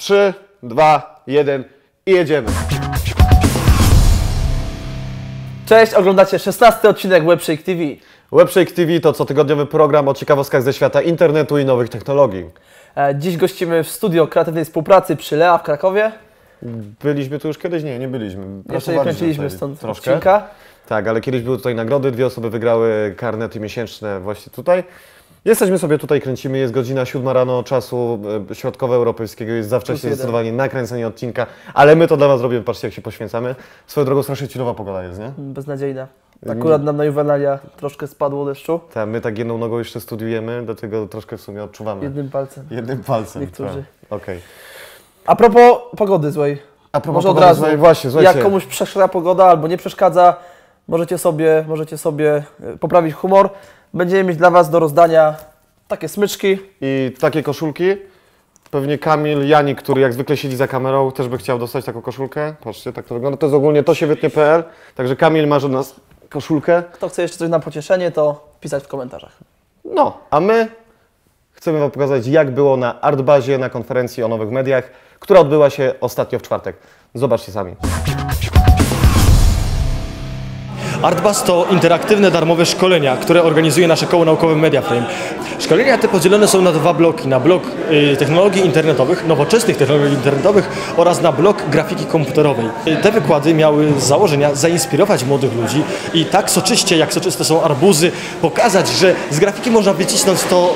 3, 2, 1 i jedziemy. Cześć, oglądacie 16 odcinek Webshake TV. Webshake TV to cotygodniowy program o ciekawostkach ze świata internetu i nowych technologii. E, Dziś gościmy w studio kreatywnej współpracy przy Lea w Krakowie. Byliśmy tu już kiedyś? Nie, nie byliśmy. Jeszcze nie Pracowaliśmy kręciliśmy tutaj stąd troszkę. odcinka. Tak, ale kiedyś były tutaj nagrody, dwie osoby wygrały karnety miesięczne właśnie tutaj. Jesteśmy sobie tutaj, kręcimy, jest godzina 7 rano czasu e, środkowoeuropejskiego, jest za wcześnie zdecydowanie nakręcenie odcinka, ale my to dla Was robimy, patrzcie jak się poświęcamy. Swoją drogą strasznie chillowa pogoda jest, nie? Beznadziejna. Akurat nam na Juvenalia troszkę spadło deszczu. Tak, my tak jedną nogą jeszcze studiujemy, dlatego troszkę w sumie odczuwamy. Jednym palcem. Jednym palcem. Niektórzy. tak. Okej. A propos pogody złej. A propos Może od pogody, razu. słuchaj, właśnie, słuchajcie. Jak komuś przeszkadza pogoda albo nie przeszkadza, możecie sobie, możecie sobie e, poprawić humor. Będziemy mieć dla Was do rozdania takie smyczki. I takie koszulki. Pewnie Kamil Janik, który jak zwykle siedzi za kamerą, też by chciał dostać taką koszulkę. Patrzcie, tak to wygląda. To jest ogólnie to się wytnie.pl. Także Kamil masz od nas koszulkę. Kto chce jeszcze coś na pocieszenie, to pisać w komentarzach. No, a my chcemy Wam pokazać, jak było na Artbazie, na konferencji o nowych mediach, która odbyła się ostatnio w czwartek. Zobaczcie sami. Artbus to interaktywne, darmowe szkolenia, które organizuje nasze koło naukowe MediaFrame. Szkolenia te podzielone są na dwa bloki. Na blok y, technologii internetowych, nowoczesnych technologii internetowych oraz na blok grafiki komputerowej. Y, Te wykłady miały z założenia zainspirować młodych ludzi i tak soczyście, jak soczyste są arbuzy, pokazać, że z grafiki można wycisnąć to,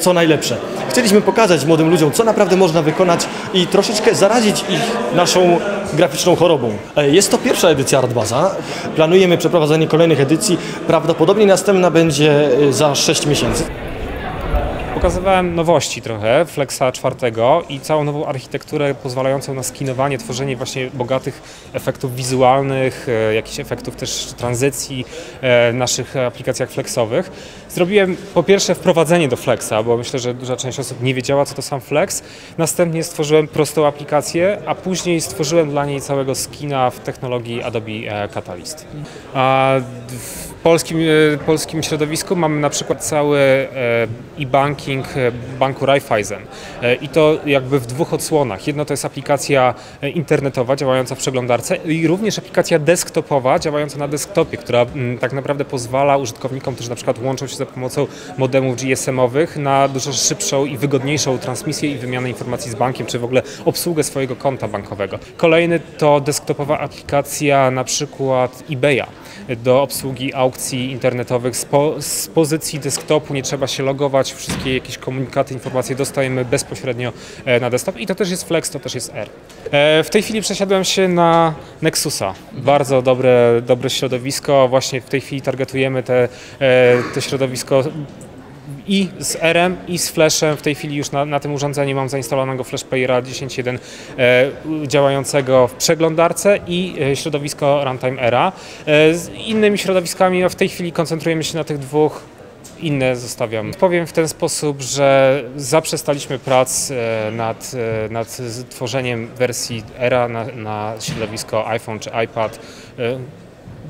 co najlepsze. Chcieliśmy pokazać młodym ludziom, co naprawdę można wykonać i troszeczkę zarazić ich naszą graficzną chorobą. E, Jest to pierwsza edycja Artbaza. Planujemy przeprowadzenie kolejnych edycji. Prawdopodobnie następna będzie e, za 6 miesięcy. Pokazywałem nowości trochę, Flexa czwartego i całą nową architekturę pozwalającą na skinowanie, tworzenie właśnie bogatych efektów wizualnych, e, jakichś efektów też tranzycji e, w naszych aplikacjach flexowych. Zrobiłem po pierwsze wprowadzenie do Flexa, bo myślę, że duża część osób nie wiedziała, co to sam Flex. Następnie stworzyłem prostą aplikację, a później stworzyłem dla niej całego skina w technologii Adobe e, Catalyst. A polskim, e, polskim środowisku mamy na przykład cały e, e-banking e, banku Raiffeisen i to jakby w dwóch odsłonach. Jedno to jest aplikacja internetowa działająca w przeglądarce i również aplikacja desktopowa działająca na desktopie, która mm, tak naprawdę pozwala użytkownikom, którzy na przykład łączą się za pomocą modemów GSM-owych na dużo szybszą i wygodniejszą transmisję i wymianę informacji z bankiem, czy w ogóle obsługę swojego konta bankowego. Kolejny to desktopowa aplikacja na przykład eBaya do obsługi aukcji internetowych z, po, z pozycji desktopu, nie trzeba się logować, wszystkie jakieś komunikaty, informacje dostajemy bezpośrednio e, na desktop i to też jest Flex, to też jest R. E, W tej chwili przesiadłem się na Nexusa. Bardzo dobre, dobre środowisko, właśnie w tej chwili targetujemy te, e, te środowisko i z RM, i z Flashem. W tej chwili już na, na tym urządzeniu mam zainstalowanego FlashPlayera 10.1 e, działającego w przeglądarce i e, środowisko Runtime Era. E, z innymi środowiskami no, w tej chwili koncentrujemy się na tych dwóch. Inne zostawiam. Powiem w ten sposób, że zaprzestaliśmy prac e, nad, e, nad tworzeniem wersji Era na, na środowisko iPhone czy iPad.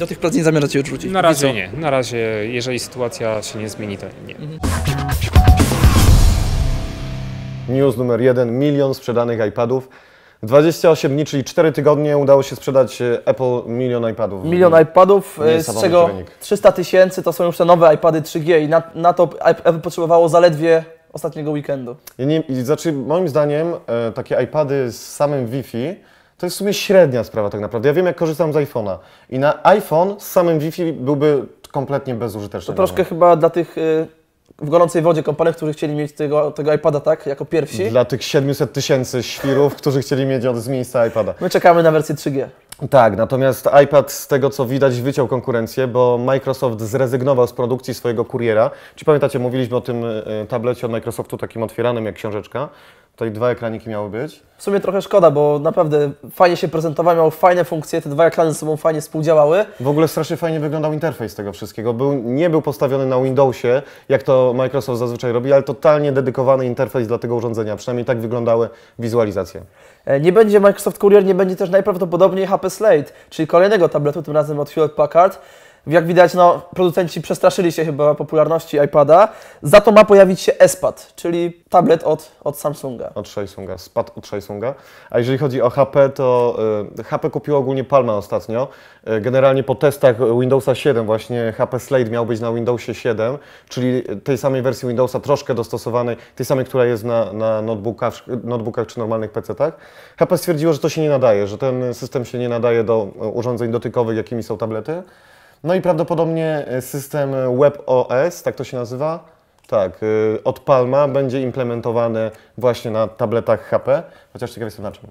Do tych prac nie zamierzacie odrzucić. Na razie nie. Na razie, jeżeli sytuacja się nie zmieni, to nie. News numer jeden, milion sprzedanych iPadów. 28 dni, czyli 4 tygodnie udało się sprzedać e, Apple milion iPadów. Milion iPadów, e, z czego wynik. 300 tysięcy to są już te nowe iPady 3G i na, na to Apple potrzebowało zaledwie ostatniego weekendu. Ja nie, i znaczy, moim zdaniem e, takie iPady z samym Wi-Fi to jest w sumie średnia sprawa tak naprawdę. Ja wiem jak korzystam z iPhone'a i na iPhone z samym Wi-Fi byłby kompletnie bezużyteczny. To troszkę chyba dla tych y, w gorącej wodzie kompanów, którzy chcieli mieć tego, tego iPada tak, jako pierwsi. Dla tych 700 tysięcy świrów, którzy chcieli mieć od, z miejsca iPada. My czekamy na wersję 3G. Tak, natomiast iPad z tego co widać wyciął konkurencję, bo Microsoft zrezygnował z produkcji swojego kuriera. Czy pamiętacie, mówiliśmy o tym e, tablecie od Microsoftu takim otwieranym jak książeczka. Tutaj dwa ekraniki miały być. W sumie trochę szkoda, bo naprawdę fajnie się prezentował, miał fajne funkcje, te dwa ekrany ze sobą fajnie współdziałały. W ogóle strasznie fajnie wyglądał interfejs tego wszystkiego. Był, nie był postawiony na Windowsie, jak to Microsoft zazwyczaj robi, ale totalnie dedykowany interfejs dla tego urządzenia. Przynajmniej tak wyglądały wizualizacje. E, Nie będzie Microsoft Courier, nie będzie też najprawdopodobniej HP Slate, czyli kolejnego tabletu, tym razem od Hewlett Packard. Jak widać, no, producenci przestraszyli się chyba popularności iPada. Za to ma pojawić się S-Pad, czyli tablet od, od Samsunga. Od Samsunga, spadł od Samsunga. A jeżeli chodzi o HP, to y, HP kupiło ogólnie Palma ostatnio. Y, generalnie po testach Windowsa 7 właśnie HP Slate miał być na Windowsie 7, czyli tej samej wersji Windowsa troszkę dostosowanej, tej samej, która jest na, na notebookach, notebookach czy normalnych PC-tach. HP stwierdziło, że to się nie nadaje, że ten system się nie nadaje do y, urządzeń dotykowych, jakimi są tablety. No i prawdopodobnie y, system WebOS, tak to się nazywa, tak, y, od Palma będzie implementowany właśnie na tabletach HP, chociaż ciekaw jestem na czym.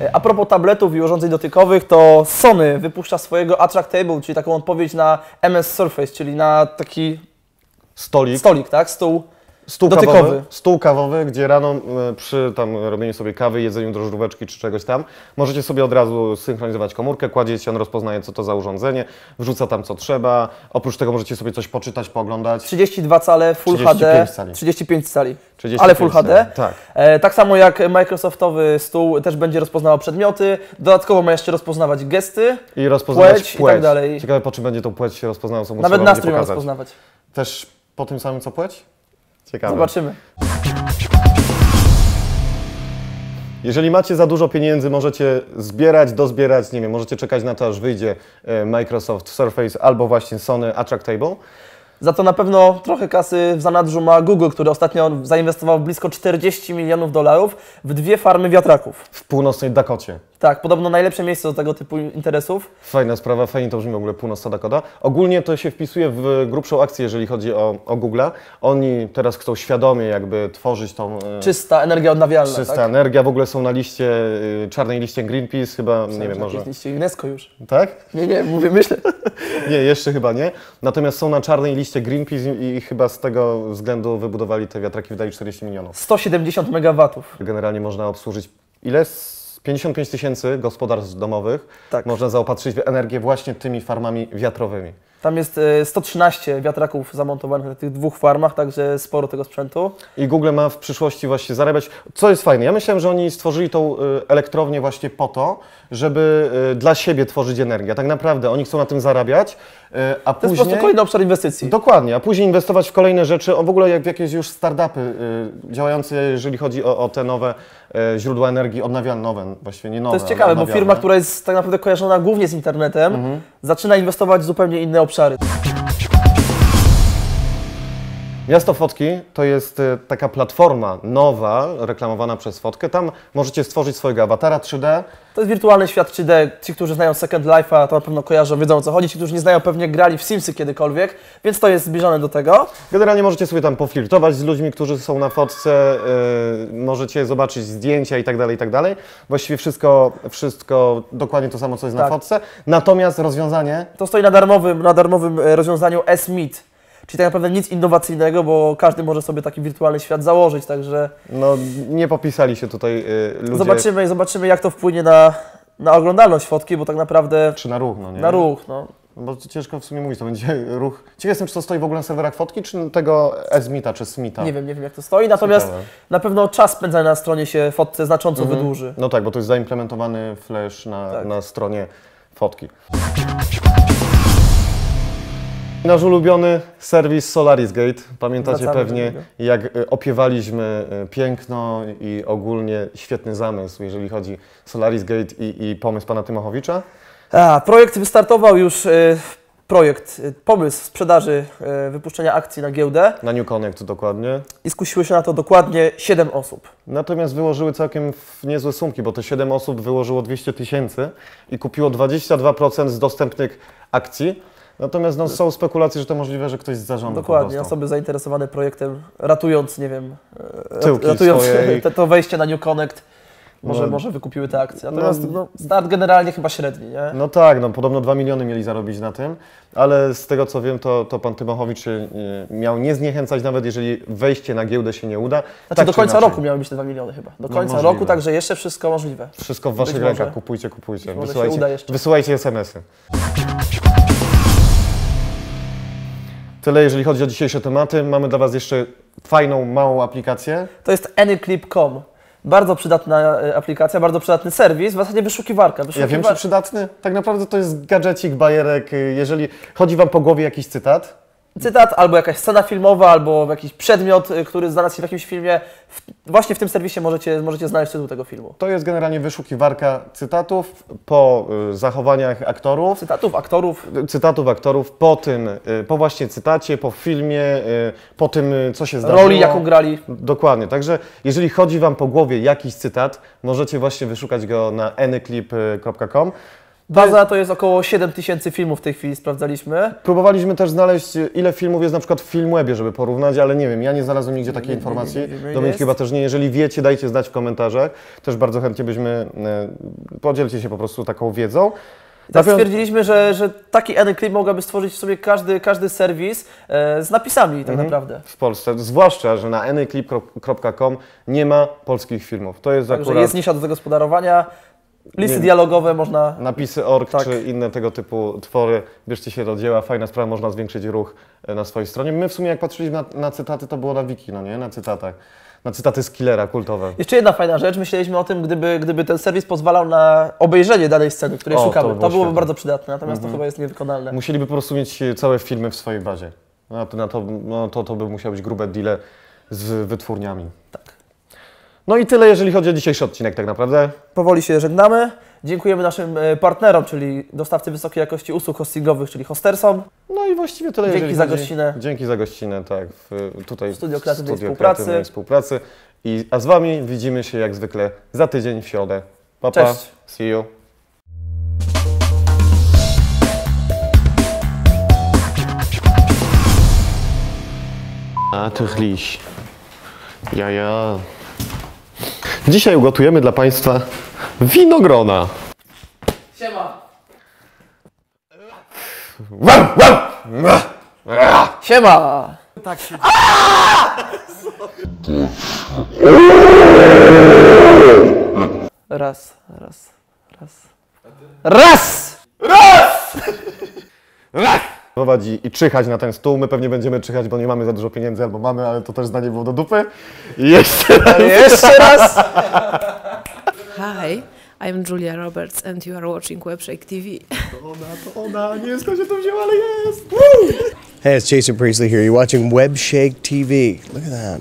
E, A propos tabletów i urządzeń dotykowych, to Sony wypuszcza swojego Attractable, czyli taką odpowiedź na MS Surface, czyli na taki Stolik, stolik, tak? Stół. Stół dotykowy. kawowy, stół kawowy, gdzie rano y, przy tam robieniu sobie kawy, jedzeniu drożdżóweczki czy czegoś tam, możecie sobie od razu synchronizować komórkę, kładziecie, on rozpoznaje co to za urządzenie, wrzuca tam co trzeba, oprócz tego możecie sobie coś poczytać, pooglądać. 32 cale Full 35 HD. cali. 35 cali. 35 Ale Full HD. Tak. E, tak samo jak Microsoftowy stół też będzie rozpoznawał przedmioty. Dodatkowo ma jeszcze rozpoznawać gesty. I rozpoznawać Płeć płeć. i tak dalej. Ciekawe po czym będzie tą płeć się rozpoznało, co Nawet nastrój ma pokazać. rozpoznawać. Też po tym samym co płeć? Ciekawe. Zobaczymy. Jeżeli macie za dużo pieniędzy, możecie zbierać, dozbierać, nie wiem, możecie czekać na to, aż wyjdzie e, Microsoft Surface albo właśnie Sony Attractable. Za to na pewno trochę kasy w zanadrzu ma Google, który ostatnio zainwestował blisko 40 milionów dolarów w dwie farmy wiatraków. w północnej Dakocie. Tak, podobno najlepsze miejsce do tego typu interesów. Fajna sprawa, fajnie to brzmi w ogóle północna Dakota. Ogólnie to się wpisuje w grubszą akcję, jeżeli chodzi o, o Google'a. Oni teraz chcą świadomie jakby tworzyć tą e, Czysta energia odnawialna. czysta tak? energia. W ogóle są na liście, e, czarnej liście Greenpeace, chyba, nie wiem, może... Liście UNESCO już. Tak? Nie, nie, mówię, myślę. Nie, jeszcze chyba nie. Natomiast są na czarnej liście Greenpeace i, i chyba z tego względu wybudowali te wiatraki, wydali 40 milionów. 170 megawatów. Generalnie można obsłużyć ile? Z 55 tysięcy gospodarstw domowych Tak. można zaopatrzyć w energię właśnie tymi farmami wiatrowymi. Tam jest e, 113 wiatraków zamontowanych na tych dwóch farmach, także sporo tego sprzętu. I Google ma w przyszłości właśnie zarabiać, co jest fajne. Ja myślałem, że oni stworzyli tą y, elektrownię właśnie po to, żeby y, dla siebie tworzyć energię. Tak naprawdę oni chcą na tym zarabiać, a To jest po później... prostu kolejny obszar inwestycji. Dokładnie, a później inwestować w kolejne rzeczy, w ogóle jak w jakieś już startupy działające, jeżeli chodzi o, o te nowe źródła energii odnawialne, nowe, właściwie nie nowe. To jest ciekawe, bo firma, która jest tak naprawdę kojarzona głównie z internetem, Mhm. zaczyna inwestować w zupełnie inne obszary. सारे Miasto Fotki to jest y, taka platforma nowa, reklamowana przez Fotkę. Tam możecie stworzyć swojego awatara 3D. To jest wirtualny świat 3D. Ci, którzy znają Second Life'a, to na pewno kojarzą, wiedzą o co chodzi. Ci, którzy nie znają, pewnie grali w Simsy kiedykolwiek, więc to jest zbliżone do tego. Generalnie możecie sobie tam poflirtować z ludźmi, którzy są na fotce, y, możecie zobaczyć zdjęcia i tak dalej, i tak dalej. Właściwie wszystko, wszystko dokładnie to samo, co jest na Tak. fotce. Natomiast rozwiązanie To stoi na darmowym, na darmowym e, rozwiązaniu S-Meet. Czyli tak naprawdę nic innowacyjnego, bo każdy może sobie taki wirtualny świat założyć, także No, nie popisali się tutaj y, ludzie. zobaczymy, zobaczymy jak to wpłynie na, na oglądalność fotki, bo tak naprawdę Czy na ruch, no nie? na ruch, no. Bo ciężko w sumie mówić, to będzie ruch. Ciekaw jestem, czy to stoi w ogóle na serwerach fotki, czy tego Smita, czy Smita. Nie wiem, nie wiem jak to stoi, natomiast Ciekawe. na pewno czas spędzany na stronie się fotce znacząco Mhm. wydłuży. No tak, bo to jest zaimplementowany flash na, Tak. na stronie fotki. Nasz ulubiony serwis SolarisGate. Pamiętacie Wracamy pewnie, jak y, opiewaliśmy y, piękno i ogólnie świetny zamysł, jeżeli chodzi SolarisGate i, i pomysł pana Tymachowicza. A, projekt wystartował już, e, projekt, e, pomysł sprzedaży, e, wypuszczenia akcji na giełdę Na New Connect dokładnie. i skusiło się na to dokładnie 7 osób. Natomiast wyłożyły całkiem niezłe sumki, bo te 7 osób wyłożyło 200 tysięcy i kupiło 22% z dostępnych akcji. Natomiast no, są spekulacje, że to możliwe, że ktoś z zarządu Dokładnie, osoby zainteresowane projektem, ratując, nie wiem, e, Tyłki ratując swojej. to wejście na New Connect, może, No. może wykupiły te akcje. Natomiast No. no, start generalnie chyba średni, nie? No tak, no podobno 2 miliony mieli zarobić na tym, ale z tego co wiem, to, to pan Tymachowicz y, miał nie zniechęcać nawet, jeżeli wejście na giełdę się nie uda. Znaczy Tak do końca roku miały być te 2 miliony chyba. Do No, końca możliwe. roku, także jeszcze wszystko możliwe. Wszystko w waszych rękach, kupujcie, kupujcie. Wysyłajcie, wysyłajcie SMS-y. Tyle jeżeli chodzi o dzisiejsze tematy. Mamy dla Was jeszcze fajną, małą aplikację. To jest anyclip.com. Bardzo przydatna e, aplikacja, bardzo przydatny serwis, w zasadzie wyszukiwarka. Ja wyszukiwar... wiem, czy przydatny. Tak naprawdę to jest gadżecik, bajerek. y, Jeżeli chodzi Wam po głowie jakiś cytat, cytat, albo jakaś scena filmowa, albo jakiś przedmiot, y, który znalazł się w jakimś filmie. Właśnie w tym serwisie możecie, możecie znaleźć tytuł tego filmu. to jest generalnie wyszukiwarka cytatów po y, zachowaniach aktorów. Cytatów, aktorów. cytatów aktorów po tym, y, po właśnie cytacie, po filmie, po tym, co się zdarzyło. Roli, jaką grali. Dokładnie, także jeżeli chodzi Wam po głowie jakiś cytat, możecie właśnie wyszukać go na anyclip.com. Baza to jest około 7 tysięcy filmów w tej chwili, sprawdzaliśmy. Próbowaliśmy też znaleźć, ile filmów jest na przykład w Filmwebie, żeby porównać, ale nie wiem, ja nie znalazłem nigdzie takiej informacji. Dominik chyba też nie. Jeżeli wiecie, dajcie znać w komentarzach. Też bardzo chętnie byśmy, y, podzielcie się po prostu taką wiedzą. Tak stwierdziliśmy, że, że taki AnyClip mogłaby stworzyć sobie każdy, każdy serwis e, z napisami tak naprawdę. w Polsce, zwłaszcza, że na anyclip.com nie ma polskich filmów. To jest Także akurat jest nisza do zagospodarowania, listy Nie- dialogowe można... napisy org Tak. czy inne tego typu twory. Bierzcie się do dzieła, fajna sprawa, można zwiększyć ruch e, na swojej stronie. My w sumie jak patrzyliśmy na, na cytaty, to było na wiki, no nie? Na cytatach. Na cytaty z Killera, kultowe. Jeszcze jedna fajna rzecz, myśleliśmy o tym, gdyby, gdyby ten serwis pozwalał na obejrzenie danej sceny, której O, to szukamy. To, było byłoby świetne. bardzo przydatne, natomiast to chyba jest niewykonalne. Musieliby po prostu mieć e, całe filmy w swojej bazie. No to, na to, no, to, to by musiały być grube deale z wytwórniami. Tak. No i tyle, jeżeli chodzi o dzisiejszy odcinek tak naprawdę. Powoli się żegnamy. Dziękujemy naszym e, partnerom, czyli dostawcy wysokiej jakości usług hostingowych, czyli hostersom. No i właściwie tyle. Dzięki jeżeli za chodzi- gościnę. Dzięki za gościnę, tak. W, tutaj Studio w Kreatywnej Studio Współpracy. Kreatywnej Współpracy. I, a z Wami widzimy się jak zwykle za tydzień w środę. Pa, pa. Cześć. See you. Natürlich. Ja, ja. Dzisiaj ugotujemy dla Państwa winogrona. Siema! Wow, wow. Siema! Raz, raz, raz. Raz! Prowadzi i czyhać na ten stół. My pewnie będziemy czyhać, bo nie mamy za dużo pieniędzy, albo mamy, ale to też zdanie było do dupy. I jeszcze raz. Jeszcze raz! Hi, I'm Julia Roberts and you are watching Webshake TV. Ona, to ona, nie wiem skąd się to wzięła, ale jest. Hey, it's Jason Priestley here. You're watching Webshake TV. Look at that.